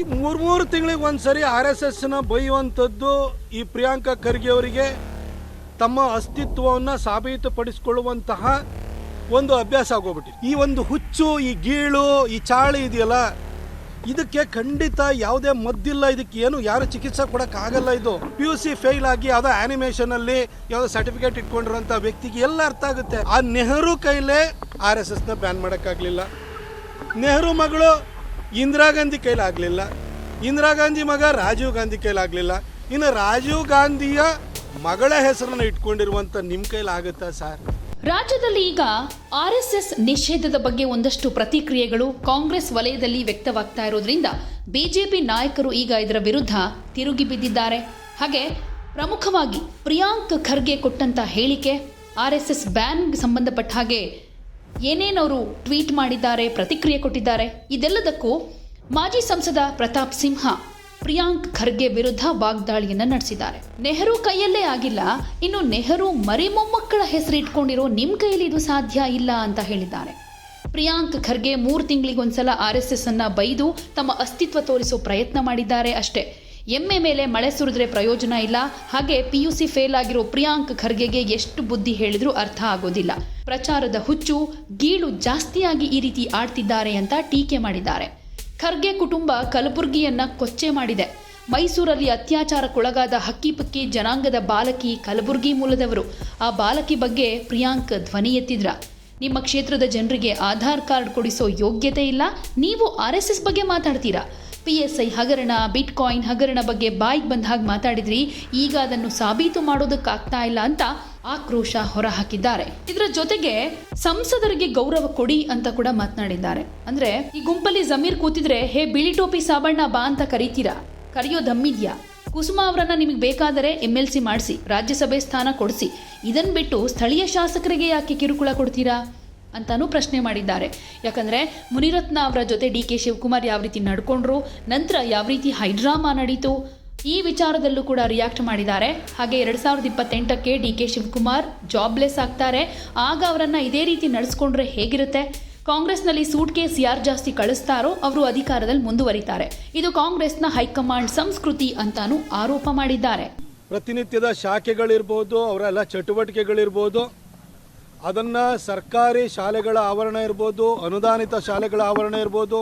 ಈ ಮೂರ್ ಮೂರು ತಿಂಗಳಿಗೆ ಒಂದ್ಸರಿ ಆರ್ ಎಸ್ ಎಸ್ನ ಬೈಯುವಂಥದ್ದು ಈ ಪ್ರಿಯಾಂಕಾ ಖರ್ಗೆ ಅವರಿಗೆ ತಮ್ಮ ಅಸ್ತಿತ್ವವನ್ನು ಸಾಬೀತುಪಡಿಸಿಕೊಳ್ಳುವಂತಹ ಒಂದು ಅಭ್ಯಾಸ ಆಗೋಗ್ಬಿಟ್ಟಿದೆ. ಈ ಒಂದು ಹುಚ್ಚು, ಈ ಗೀಳು, ಈ ಚಾಳಿ ಇದೆಯಲ್ಲ, ಇದಕ್ಕೆ ಖಂಡಿತ ಯಾವುದೇ ಮದ್ದಿಲ್ಲ, ಇದಕ್ಕೆ ಏನು ಯಾರು ಚಿಕಿತ್ಸೆ ಕೊಡೋಕ್ಕಾಗಲ್ಲ ಇದು. ಪಿ ಯು ಸಿ ಫೇಲ್ ಆಗಿ ಯಾವುದೋ ಆನಿಮೇಷನ್ ಅಲ್ಲಿ ಯಾವುದೋ ಸರ್ಟಿಫಿಕೇಟ್ ಇಟ್ಕೊಂಡಿರೋಂಥ ವ್ಯಕ್ತಿಗೆ ಎಲ್ಲ ಅರ್ಥ ಆಗುತ್ತೆ. ಆ ನೆಹರು ಕೈಲೇ ಆರ್ ಎಸ್ ಎಸ್ನ ಬ್ಯಾನ್ ಮಾಡೋಕ್ಕಾಗಲಿಲ್ಲ. ನೆಹರು ಮಗಳು ಇಂದಿರಾ ಗಾಂಧಿ ಕೈಲಾಗಲಿಲ್ಲ. ಇಂದಿರಾ ಗಾಂಧಿ ಮಗ ರಾಜೀವ್ ಗಾಂಧಿ ಕೈಲಾಗಲಿಲ್ಲ. ಇನ್ನು ರಾಜೀವ್ ಗಾಂಧಿಯ ಮಗಳ ಹೆಸರನ್ನು ಇಟ್ಕೊಂಡಿರುವಂಥ ನಿಮ್ಮ ಕೈಲಾಗುತ್ತಾ ಸರ್? ರಾಜ್ಯದಲ್ಲಿ ಈಗ ಆರ್ಎಸ್ಎಸ್ ನಿಷೇಧದ ಬಗ್ಗೆ ಒಂದಷ್ಟು ಪ್ರತಿಕ್ರಿಯೆಗಳು ಕಾಂಗ್ರೆಸ್ ವಲಯದಲ್ಲಿ ವ್ಯಕ್ತವಾಗ್ತಾ ಇರೋದ್ರಿಂದ ಬಿಜೆಪಿ ನಾಯಕರು ಈಗ ಇದರ ವಿರುದ್ಧ ತಿರುಗಿ ಬಿದ್ದಿದ್ದಾರೆ. ಹಾಗೆ ಪ್ರಮುಖವಾಗಿ ಪ್ರಿಯಾಂಕ್ ಖರ್ಗೆ ಕೊಟ್ಟಂತ ಹೇಳಿಕೆ ಆರ್ ಎಸ್ ಎಸ್ ಬ್ಯಾನ್ ಸಂಬಂಧಪಟ್ಟ ಹಾಗೆ ಏನೇನವರು ಟ್ವೀಟ್ ಮಾಡಿದ್ದಾರೆ, ಪ್ರತಿಕ್ರಿಯೆ ಕೊಟ್ಟಿದ್ದಾರೆ, ಇದೆಲ್ಲದಕ್ಕೂ ಮಾಜಿ ಸಂಸದ ಪ್ರತಾಪ್ ಸಿಂಹ, ಪ್ರಿಯಾಂಕ್ ಖರ್ಗೆ ವಿರುದ್ಧ ವಾಗ್ದಾಳಿಯನ್ನು ನಡೆಸಿದ್ದಾರೆ. ನೆಹರು ಕೈಯಲ್ಲೇ ಆಗಿಲ್ಲ, ಇನ್ನು ನೆಹರು ಮರಿ ಮೊಮ್ಮಕ್ಕಳ ಹೆಸರು ಇಟ್ಕೊಂಡಿರೋ ನಿಮ್ ಕೈಯಲ್ಲಿ ಇದು ಸಾಧ್ಯ ಇಲ್ಲ ಅಂತ ಹೇಳಿದ್ದಾರೆ. ಪ್ರಿಯಾಂಕ್ ಖರ್ಗೆ ಮೂರು ತಿಂಗಳಿಗೊಂದ್ಸಲ ಆರ್ ಎಸ್ ಎಸ್ ಅನ್ನ ಬೈದು ತಮ್ಮ ಅಸ್ತಿತ್ವ ತೋರಿಸೋ ಪ್ರಯತ್ನ ಮಾಡಿದ್ದಾರೆ ಅಷ್ಟೇ. ಎಮ್ಮೆ ಮೇಲೆ ಮಳೆ ಸುರಿದ್ರೆ ಪ್ರಯೋಜನ ಇಲ್ಲ. ಹಾಗೆ ಪಿ ಯು ಸಿ ಫೇಲ್ ಆಗಿರೋ ಪ್ರಿಯಾಂಕ್ ಖರ್ಗೆಗೆ ಎಷ್ಟು ಬುದ್ಧಿ ಹೇಳಿದ್ರೂ ಅರ್ಥ ಆಗೋದಿಲ್ಲ. ಪ್ರಚಾರದ ಹುಚ್ಚು, ಗೀಳು ಜಾಸ್ತಿಯಾಗಿ ಈ ರೀತಿ ಆಡ್ತಿದ್ದಾರೆ ಅಂತ ಟೀಕೆ ಮಾಡಿದ್ದಾರೆ. ಖರ್ಗೆ ಕುಟುಂಬ ಕಲಬುರ್ಗಿಯನ್ನ ಕೊಚ್ಚೆ ಮಾಡಿದೆ. ಮೈಸೂರಲ್ಲಿ ಅತ್ಯಾಚಾರಕ್ಕೊಳಗಾದ ಹಕ್ಕಿಪಕ್ಕಿ ಜನಾಂಗದ ಬಾಲಕಿ ಕಲಬುರ್ಗಿ ಮೂಲದವರು. ಆ ಬಾಲಕಿ ಬಗ್ಗೆ ಪ್ರಿಯಾಂಕ್ ಧ್ವನಿ ಎತ್ತಿದ್ರ. ನಿಮ್ಮ ಕ್ಷೇತ್ರದ ಜನರಿಗೆ ಆಧಾರ್ ಕಾರ್ಡ್ ಕೊಡಿಸೋ ಯೋಗ್ಯತೆ ಇಲ್ಲ. ನೀವು ಆರ್ ಎಸ್ ಎಸ್ ಬಗ್ಗೆ ಮಾತಾಡ್ತೀರಾ? ಪಿ ಎಸ್ ಐ ಹಗರಣ ಬಿಟ್ ಕಾಯಿನ್ ಹಗರಣ ಬಗ್ಗೆ ಬಾಯಿಗೆ ಬಂದ ಹಾಗೆ ಮಾತಾಡಿದ್ರಿ. ಈಗ ಅದನ್ನು ಸಾಬೀತು ಮಾಡೋದಕ್ಕಾಗ್ತಾ ಇಲ್ಲ ಅಂತ ಆಕ್ರೋಶ ಹೊರಹಾಕಿದ್ದಾರೆ. ಇದರ ಜೊತೆಗೆ ಸಂಸದರಿಗೆ ಗೌರವ ಕೊಡಿ ಅಂತ ಕೂಡ ಮಾತನಾಡಿದ್ದಾರೆ. ಅಂದ್ರೆ ಈ ಗುಂಪಲ್ಲಿ ಜಮೀರ್ ಕೂತಿದ್ರೆ, ಹೇ, ಬಿಳಿ ಟೋಪಿ ಸಾಬಣ್ಣ ಬಾ ಅಂತ ಕರೀತೀರಾ? ಕರೆಯೋ ದಮ್ಮಿದ್ಯಾ? ಕುಸುಮ ಅವರನ್ನ ನಿಮಗೆ ಬೇಕಾದರೆ ಎಂ ಎಲ್ ಸಿ ಮಾಡಿಸಿ, ರಾಜ್ಯಸಭೆ ಸ್ಥಾನ ಕೊಡಿಸಿ. ಇದನ್ ಬಿಟ್ಟು ಸ್ಥಳೀಯ ಶಾಸಕರಿಗೆ ಯಾಕೆ ಕಿರುಕುಳ ಕೊಡ್ತೀರಾ? ಅಂತಾನೂ ಪ್ರಶ್ನೆ ಮಾಡಿದ್ದಾರೆ. ಯಾಕಂದ್ರೆ ಮುನಿರತ್ನ ಅವರ ಜೊತೆ ಡಿ ಕೆ ಶಿವಕುಮಾರ್ ಯಾವ ರೀತಿ ನಡ್ಕೊಂಡ್ರು, ನಂತರ ಯಾವ ರೀತಿ ಹೈಡ್ರಾಮಾ ನಡೀತು, ಈ ವಿಚಾರದಲ್ಲೂ ಕೂಡ ರಿಯಾಕ್ಟ್ ಮಾಡಿದ್ದಾರೆ. ಹಾಗೆ ಎರಡ್ ಸಾವಿರದ ಇಪ್ಪತ್ತೆಂಟಕ್ಕೆ ಡಿ ಕೆ ಶಿವಕುಮಾರ್ ಜಾಬ್ಲೆಸ್ ಆಗ್ತಾರೆ. ಆಗ ಅವರನ್ನು ಇದೇ ರೀತಿ ನಡೆಸ್ಕೊಂಡ್ರೆ ಹೇಗಿರುತ್ತೆ? ಕಾಂಗ್ರೆಸ್ನಲ್ಲಿ ಸೂಟ್ ಕೇಸ್ ಯಾರು ಜಾಸ್ತಿ ಕಳಿಸ್ತಾರೋ ಅವರು ಅಧಿಕಾರದಲ್ಲಿ ಮುಂದುವರಿತಾರೆ. ಇದು ಕಾಂಗ್ರೆಸ್ನ ಹೈಕಮಾಂಡ್ ಸಂಸ್ಕೃತಿ ಅಂತಾನೂ ಆರೋಪ ಮಾಡಿದ್ದಾರೆ. ಪ್ರತಿನಿತ್ಯದ ಶಾಖೆಗಳಿರ್ಬೋದು, ಅವರೆಲ್ಲ ಚಟುವಟಿಕೆಗಳಿರ್ಬೋದು ಅದನ್ನು ಸರ್ಕಾರಿ ಶಾಲೆಗಳ ಆವರಣ ಇರ್ಬೋದು, ಅನುದಾನಿತ ಶಾಲೆಗಳ ಆವರಣ ಇರ್ಬೋದು,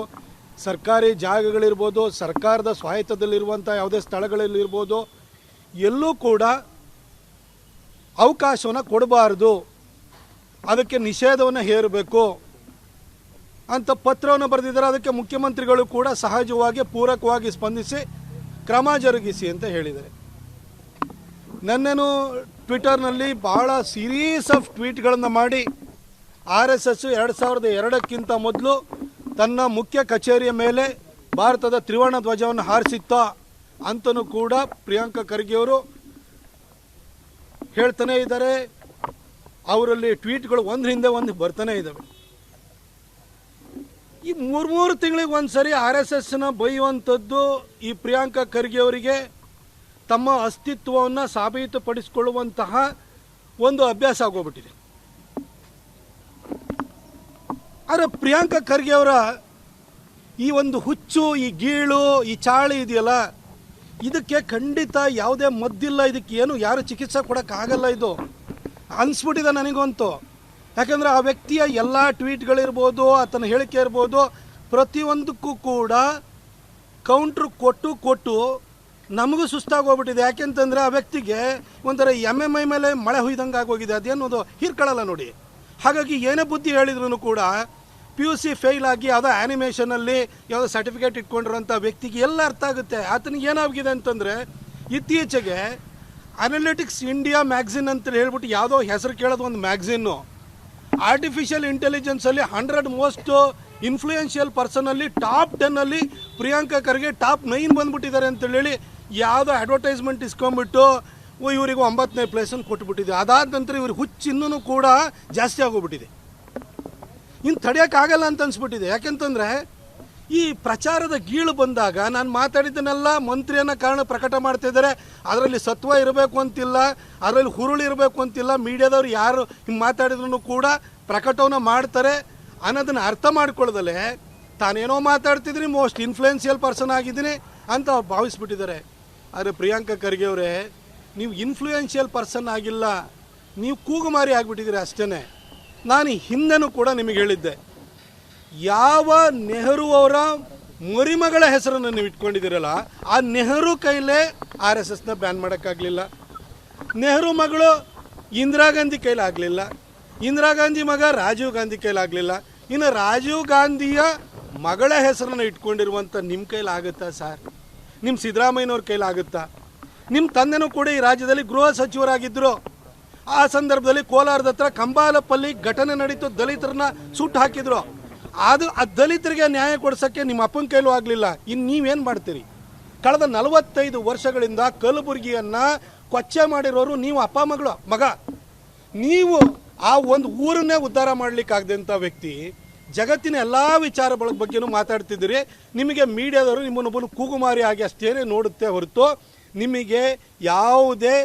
ಸರ್ಕಾರಿ ಜಾಗಗಳಿರ್ಬೋದು, ಸರ್ಕಾರದ ಸ್ವಾಯತ್ತದಲ್ಲಿರುವಂಥ ಯಾವುದೇ ಸ್ಥಳಗಳಲ್ಲಿರ್ಬೋದು, ಎಲ್ಲೂ ಕೂಡ ಅವಕಾಶವನ್ನು ಕೊಡಬಾರ್ದು. ಅದಕ್ಕೆ ನಿಷೇಧವನ್ನು ಹೇರಬೇಕು ಅಂತ ಪತ್ರವನ್ನು ಬರೆದಿದ್ದಾರೆ. ಅದಕ್ಕೆ ಮುಖ್ಯಮಂತ್ರಿಗಳು ಕೂಡ ಸಹಜವಾಗಿ ಪೂರಕವಾಗಿ ಸ್ಪಂದಿಸಿ ಕ್ರಮ ಜರುಗಿಸಿ ಅಂತ ಹೇಳಿದ್ದಾರೆ. ನನ್ನೇನು ಟ್ವಿಟರ್ನಲ್ಲಿ ಭಾಳ ಸೀರೀಸ್ ಆಫ್ ಟ್ವೀಟ್ಗಳನ್ನು ಮಾಡಿ, ಆರ್ ಎಸ್ ಎಸ್ ಎರಡು ಸಾವಿರದ ಎರಡಕ್ಕಿಂತ ಮೊದಲು ತನ್ನ ಮುಖ್ಯ ಕಚೇರಿಯ ಮೇಲೆ ಭಾರತದ ತ್ರಿವರ್ಣ ಧ್ವಜವನ್ನು ಹಾರಿಸಿತ್ತ ಅಂತಲೂ ಕೂಡ ಪ್ರಿಯಾಂಕಾ ಖರ್ಗೆಯವರು ಹೇಳ್ತಾನೆ ಇದ್ದಾರೆ. ಅವರಲ್ಲಿ ಟ್ವೀಟ್ಗಳು ಒಂದ್ರ ಹಿಂದೆ ಒಂದು ಬರ್ತಾನೆ ಇದ್ದಾವೆ ಈ ಮೂರು ಮೂರು ತಿಂಗಳಿಗೆ ಒಂದು ಸರಿ ಆರ್ ಎಸ್ ಎಸ್ನ ಬೈಯುವಂಥದ್ದು ಈ ಪ್ರಿಯಾಂಕಾ ಖರ್ಗೆ ಅವರಿಗೆ ತಮ್ಮ ಅಸ್ತಿತ್ವವನ್ನು ಸಾಬೀತುಪಡಿಸಿಕೊಳ್ಳುವಂತಹ ಒಂದು ಅಭ್ಯಾಸ ಆಗೋಗ್ಬಿಟ್ಟಿದೆ. ಆದರೆ ಪ್ರಿಯಾಂಕಾ ಖರ್ಗೆ ಅವರ ಈ ಒಂದು ಹುಚ್ಚು, ಈ ಗೀಳು, ಈ ಚಾಳಿ ಇದೆಯಲ್ಲ, ಇದಕ್ಕೆ ಖಂಡಿತ ಯಾವುದೇ ಮದ್ದಿಲ್ಲ, ಇದಕ್ಕೆ ಏನು, ಯಾರು ಚಿಕಿತ್ಸೆ ಕೊಡೋಕ್ಕಾಗಲ್ಲ ಇದು. ಅನಿಸ್ಬಿಟ್ಟಿದೆ ನನಗಂತೂ. ಯಾಕಂದರೆ ಆ ವ್ಯಕ್ತಿಯ ಎಲ್ಲ ಟ್ವೀಟ್ಗಳಿರ್ಬೋದು, ಆತನ ಹೇಳಿಕೆ ಇರ್ಬೋದು, ಪ್ರತಿಯೊಂದಕ್ಕೂ ಕೂಡ ಕೌಂಟ್ರ್ ಕೊಟ್ಟು ಕೊಟ್ಟು ನಮಗೂ ಸುಸ್ತಾಗೋಗ್ಬಿಟ್ಟಿದೆ ಯಾಕೆಂತಂದರೆ ಆ ವ್ಯಕ್ತಿಗೆ ಒಂಥರ ಎಂ ಎಂ ಐ ಮೇಲೆ ಮಳೆ ಹುಯ್ದಂಗೆ ಆಗೋಗಿದೆ. ಅದೇನೋದು ಹೀರ್ಕೊಳ್ಳಲ್ಲ ನೋಡಿ. ಹಾಗಾಗಿ ಏನೇ ಬುದ್ಧಿ ಹೇಳಿದ್ರು ಕೂಡ ಪಿ ಯು ಸಿ ಫೇಲ್ ಆಗಿ ಯಾವುದೋ ಆ್ಯನಿಮೇಷನಲ್ಲಿ ಯಾವುದೋ ಸರ್ಟಿಫಿಕೇಟ್ ಇಟ್ಕೊಂಡಿರೋಂಥ ವ್ಯಕ್ತಿಗೆ ಎಲ್ಲ ಅರ್ಥ ಆಗುತ್ತೆ. ಆತನಿಗೆ ಏನಾಗಿದೆ ಅಂತಂದರೆ ಇತ್ತೀಚೆಗೆ ಅನಾಲಿಟಿಕ್ಸ್ ಇಂಡಿಯಾ ಮ್ಯಾಗ್ಝಿನ್ ಅಂತ ಹೇಳ್ಬಿಟ್ಟು ಯಾವುದೋ ಹೆಸರು ಕೇಳೋದು ಒಂದು ಮ್ಯಾಗ್ಝಿನ್ನು ಆರ್ಟಿಫಿಷಿಯಲ್ ಇಂಟೆಲಿಜೆನ್ಸಲ್ಲಿ ಹಂಡ್ರೆಡ್ ಮೋಸ್ಟ್ ಇನ್ಫ್ಲೂಯೆನ್ಷಿಯಲ್ ಪರ್ಸನಲ್ಲಿ ಟಾಪ್ ಟೆನ್ನಲ್ಲಿ ಪ್ರಿಯಾಂಕಾ ಖರ್ಗೆ ಟಾಪ್ ನೈನ್ ಬಂದ್ಬಿಟ್ಟಿದ್ದಾರೆ ಅಂತೇಳಿ ಯಾವುದೋ ಅಡ್ವರ್ಟೈಸ್ಮೆಂಟ್ ಇಸ್ಕೊಂಬಿಟ್ಟು ಓ, ಇವರಿಗೆ ಒಂಬತ್ತನೇ ಪ್ಲೇಸನ್ನು ಕೊಟ್ಬಿಟ್ಟಿದೆ. ಅದಾದ ನಂತರ ಇವ್ರಿಗೆ ಹುಚ್ಚು ಇನ್ನೂ ಕೂಡ ಜಾಸ್ತಿ ಆಗೋಗ್ಬಿಟ್ಟಿದೆ. ಇನ್ನು ತಡೆಯೋಕ್ಕಾಗಲ್ಲ ಅಂತ ಅನ್ಸ್ಬಿಟ್ಟಿದೆ. ಯಾಕೆಂತಂದರೆ, ಈ ಪ್ರಚಾರದ ಗೀಳು ಬಂದಾಗ ನಾನು ಮಾತಾಡಿದ್ದನ್ನೆಲ್ಲ ಮಂತ್ರಿಯನ್ನ ಕಾರಣ ಪ್ರಕಟ ಮಾಡ್ತಿದ್ದಾರೆ ಅದರಲ್ಲಿ ಸತ್ವ ಇರಬೇಕು ಅಂತಿಲ್ಲ, ಅದರಲ್ಲಿ ಹುರುಳು ಇರಬೇಕು ಅಂತಿಲ್ಲ, ಮೀಡಿಯಾದವ್ರು ಯಾರು ಹಿಂಗೆ ಮಾತಾಡಿದ್ರು ಕೂಡ ಪ್ರಕಟವನ್ನು ಮಾಡ್ತಾರೆ ಅನ್ನೋದನ್ನು ಅರ್ಥ ಮಾಡ್ಕೊಳ್ದಲೆ ತಾನೇನೋ ಮಾತಾಡ್ತಿದ್ದೀನಿ, ಮೋಸ್ಟ್ ಇನ್ಫ್ಲೂಯೆನ್ಸಿಯಲ್ ಪರ್ಸನ್ ಆಗಿದ್ದೀನಿ ಅಂತ ಭಾವಿಸ್ಬಿಟ್ಟಿದ್ದಾರೆ. ಆದರೆ ಪ್ರಿಯಾಂಕಾ ಖರ್ಗೆ ಅವರೇ, ನೀವು ಇನ್ಫ್ಲೂಯೆನ್ಷಿಯಲ್ ಪರ್ಸನ್ ಆಗಿಲ್ಲ, ನೀವು ಕೂಗುಮಾರಿ ಆಗಿಬಿಟ್ಟಿದ್ದೀರಿ ಅಷ್ಟೇ ನಾನು ಹಿಂದೆನೂ ಕೂಡ ನಿಮಗೆ ಹೇಳಿದ್ದೆ, ಯಾವ ನೆಹರು ಅವರ ಮರಿಮಗಳ ಹೆಸರನ್ನು ನೀವು ಇಟ್ಕೊಂಡಿದ್ದೀರಲ್ಲ, ಆ ನೆಹರು ಕೈಲೇ ಆರ್ ಎಸ್ ಎಸ್ನ ಬ್ಯಾನ್ ಮಾಡೋಕ್ಕಾಗಲಿಲ್ಲ. ನೆಹರು ಮಗಳು ಇಂದಿರಾ ಗಾಂಧಿ ಕೈಲಾಗಲಿಲ್ಲ. ಇಂದಿರಾ ಗಾಂಧಿ ಮಗ ರಾಜೀವ್ ಗಾಂಧಿ ಕೈಲಾಗಲಿಲ್ಲ. ಇನ್ನು ರಾಜೀವ್ ಗಾಂಧಿಯ ಮಗಳ ಹೆಸರನ್ನು ಇಟ್ಕೊಂಡಿರುವಂಥ ನಿಮ್ಮ ಕೈಲಾಗುತ್ತಾ ಸರ್? ನಿಮ್ಮ ಸಿದ್ದರಾಮಯ್ಯನವ್ರ ಕೈಲಾಗುತ್ತಾ? ನಿಮ್ಮ ತಂದೆನೂ ಕೂಡ ಈ ರಾಜ್ಯದಲ್ಲಿ ಗೃಹ ಸಚಿವರಾಗಿದ್ದರು ಆ ಸಂದರ್ಭದಲ್ಲಿ ಕೋಲಾರದ ಹತ್ರ ಕಂಬಾಲಪಲ್ಲಿ ಘಟನೆ ನಡೀತು, ದಲಿತರನ್ನ ಸುಟ್ಟು ಹಾಕಿದ್ರು. ಅದು ಆ ದಲಿತರಿಗೆ ನ್ಯಾಯ ಕೊಡ್ಸೋಕ್ಕೆ ನಿಮ್ಮ ಅಪ್ಪನ ಕೈಲೂ ಆಗಲಿಲ್ಲ. ಇನ್ನು ನೀವೇನು ಮಾಡ್ತೀರಿ? ಕಳೆದ ನಲವತ್ತೈದು ವರ್ಷಗಳಿಂದ ಕಲಬುರಗಿಯನ್ನು ಕೊಚ್ಚೆ ಮಾಡಿರೋರು ನೀವು ಅಪ್ಪ, ಮಗಳು, ಮಗ. ನೀವು ಆ ಒಂದು ಊರನ್ನೇ ಉದ್ಧಾರ ಮಾಡಲಿಕ್ಕಾಗದಂಥ ವ್ಯಕ್ತಿ ಜಗತ್ತಿನ ಎಲ್ಲ ವಿಚಾರಗಳ ಬಗ್ಗೆನೂ ಮಾತಾಡ್ತಿದ್ದೀರಿ. ನಿಮಗೆ ಮೀಡಿಯಾದವರು ನಿಮ್ಮನ್ನೊಬ್ಬನು ಕೂಗುಮಾರಿ ಆಗಿ ಅಷ್ಟೇ ನೋಡುತ್ತೆ ಹೊರತು ನಿಮಗೆ ಯಾವುದೇ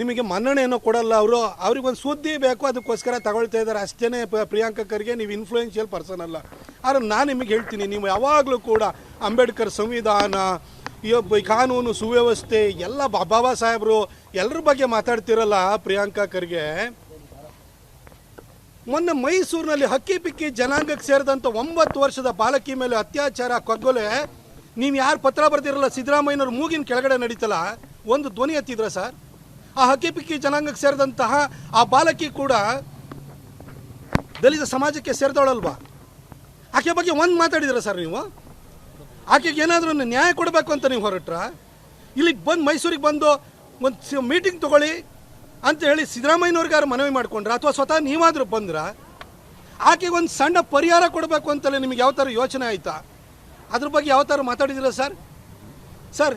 ನಿಮಗೆ ಮನ್ನಣೆಯನ್ನು ಕೊಡಲ್ಲ ಅವರು. ಅವ್ರಿಗೆ ಒಂದು ಸುದ್ದಿ ಬೇಕು, ಅದಕ್ಕೋಸ್ಕರ ತಗೊಳ್ತಾ ಇದ್ದಾರೆ. ಅಷ್ಟೇ ಪ್ರಿಯಾಂಕಕರಿಗೆ ಖರ್ಗೆ ನೀವು ಇನ್ಫ್ಲೂಯೆನ್ಷಿಯಲ್ ಪರ್ಸನ್ ಅಲ್ಲ. ಆದರೆ ನಾನು ನಿಮಗೆ ಹೇಳ್ತೀನಿ, ನೀವು ಯಾವಾಗಲೂ ಕೂಡ ಅಂಬೇಡ್ಕರ್ ಸಂವಿಧಾನ, ಈ ಕಾನೂನು ಸುವ್ಯವಸ್ಥೆ, ಎಲ್ಲ ಬಾಬಾ ಸಾಹೇಬರು ಎಲ್ಲರ ಬಗ್ಗೆ ಮಾತಾಡ್ತಿರಲ್ಲ ಪ್ರಿಯಾಂಕಕರಿಗೆ. ಮೊನ್ನೆ ಮೈಸೂರಿನಲ್ಲಿ ಹಕ್ಕಿ ಪಿಕ್ಕಿ ಜನಾಂಗಕ್ಕೆ ಸೇರಿದಂಥ ಒಂಬತ್ತು ವರ್ಷದ ಬಾಲಕಿ ಮೇಲೆ ಅತ್ಯಾಚಾರ, ಕಗ್ಗೊಲೆ. ನೀವು ಯಾರು ಪತ್ರ ಬರ್ದಿರಲ್ಲ? ಸಿದ್ದರಾಮಯ್ಯನವ್ರ ಮೂಗಿನ ಕೆಳಗಡೆ ನಡೀತಲ್ಲ? ಒಂದು ಧ್ವನಿ ಎತ್ತಿದ್ರ ಸರ್? ಆ ಹಕ್ಕಿ ಪಿಕ್ಕಿ ಜನಾಂಗಕ್ಕೆ ಸೇರಿದಂತಹ ಆ ಬಾಲಕಿ ಕೂಡ ದಲಿತ ಸಮಾಜಕ್ಕೆ ಸೇರಿದವಳಲ್ವಾ? ಆಕೆ ಬಗ್ಗೆ ಒಂದು ಮಾತಾಡಿದ್ರ ಸರ್ ನೀವು? ಆಕೆಗೆ ಏನಾದರೂ ನ್ಯಾಯ ಕೊಡಬೇಕು ಅಂತ ನೀವು ಹೊರಟ್ರ? ಇಲ್ಲಿಗೆ ಬಂದು ಮೈಸೂರಿಗೆ ಬಂದು ಒಂದು ಮೀಟಿಂಗ್ ತಗೊಳ್ಳಿ. ಅಂತ ಹೇಳಿ ಸಿದ್ದರಾಮಯ್ಯನವ್ರಿಗಾರು ಮನವಿ ಮಾಡ್ಕೊಂಡ್ರ, ಅಥವಾ ಸ್ವತಃ ನೀವಾದರೂ ಬಂದ್ರ ಆಕೆಗೆ ಒಂದು ಸಣ್ಣ ಪರಿಹಾರ ಕೊಡಬೇಕು ಅಂತಲೇ ನಿಮಗೆ ಯಾವ ಥರ ಯೋಚನೆ ಆಯಿತಾ? ಅದ್ರ ಬಗ್ಗೆ ಯಾವ ಥರ ಮಾತಾಡಿದಿರ ಸರ್? ಸರ್,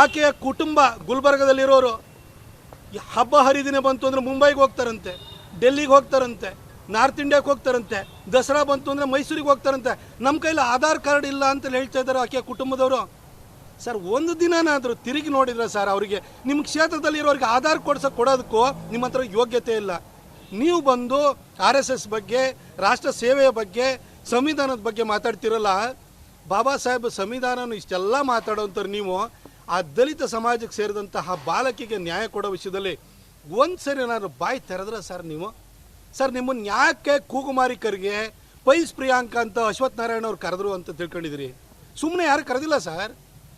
ಆಕೆಯ ಕುಟುಂಬ ಗುಲ್ಬರ್ಗದಲ್ಲಿರೋರು ಹಬ್ಬ ಹರಿದಿನ ಬಂತು ಅಂದರೆ ಮುಂಬೈಗೆ ಹೋಗ್ತಾರಂತೆ, ಡೆಲ್ಲಿಗೆ ಹೋಗ್ತಾರಂತೆ, ನಾರ್ತ್ ಇಂಡಿಯಾಕ್ಕೆ ಹೋಗ್ತಾರಂತೆ, ದಸರಾ ಬಂತು ಅಂದರೆ ಮೈಸೂರಿಗೆ ಹೋಗ್ತಾರಂತೆ ನಮ್ಮ ಕೈಲಿ ಆಧಾರ್ ಕಾರ್ಡ್ ಇಲ್ಲ ಅಂತ ಹೇಳ್ತಾ ಇದ್ದಾರೆ ಆಕೆಯ ಕುಟುಂಬದವರು. ಸರ್, ಒಂದು ದಿನನಾದರೂ ತಿರುಗಿ ನೋಡಿದ್ರೆ ಸರ್, ಅವರಿಗೆ ನಿಮ್ಮ ಕ್ಷೇತ್ರದಲ್ಲಿ ಇರೋರಿಗೆ ಆಧಾರ್ ಕೊಡ್ಸ ಕೊಡೋದಕ್ಕೂ ನಿಮ್ಮ ಹತ್ರ ಯೋಗ್ಯತೆ ಇಲ್ಲ. ನೀವು ಬಂದು ಆರ್ ಎಸ್ ಎಸ್ ಬಗ್ಗೆ, ರಾಷ್ಟ್ರ ಸೇವೆಯ ಬಗ್ಗೆ, ಸಂವಿಧಾನದ ಬಗ್ಗೆ ಮಾತಾಡ್ತಿರಲ್ಲ, ಬಾಬಾ ಸಾಹೇಬ್ ಸಂವಿಧಾನನ ಇಷ್ಟೆಲ್ಲ ಮಾತಾಡೋಂಥವ್ರು ನೀವು, ಆ ದಲಿತ ಸಮಾಜಕ್ಕೆ ಸೇರಿದಂತಹ ಬಾಲಕಿಗೆ ನ್ಯಾಯ ಕೊಡೋ ವಿಷಯದಲ್ಲಿ ಒಂದು ಸರಿ ಏನಾದ್ರು ಬಾಯಿ ತೆರೆದ್ರೆ ಸರ್ ನೀವು? ಸರ್ ನಿಮ್ಮನ್ನು ಯಾಕೆ ಕೂಗುಮಾರಿಕರಿಗೆ ಪೈಸ್ ಪ್ರಿಯಾಂಕ ಅಂತ ಅಶ್ವತ್ಥನಾರಾಯಣ ಅವ್ರು ಕರೆದ್ರು ಅಂತ ತಿಳ್ಕೊಂಡಿದ್ರಿ ಸುಮ್ಮನೆ ಯಾರು ಕರೆದಿಲ್ಲ ಸರ್?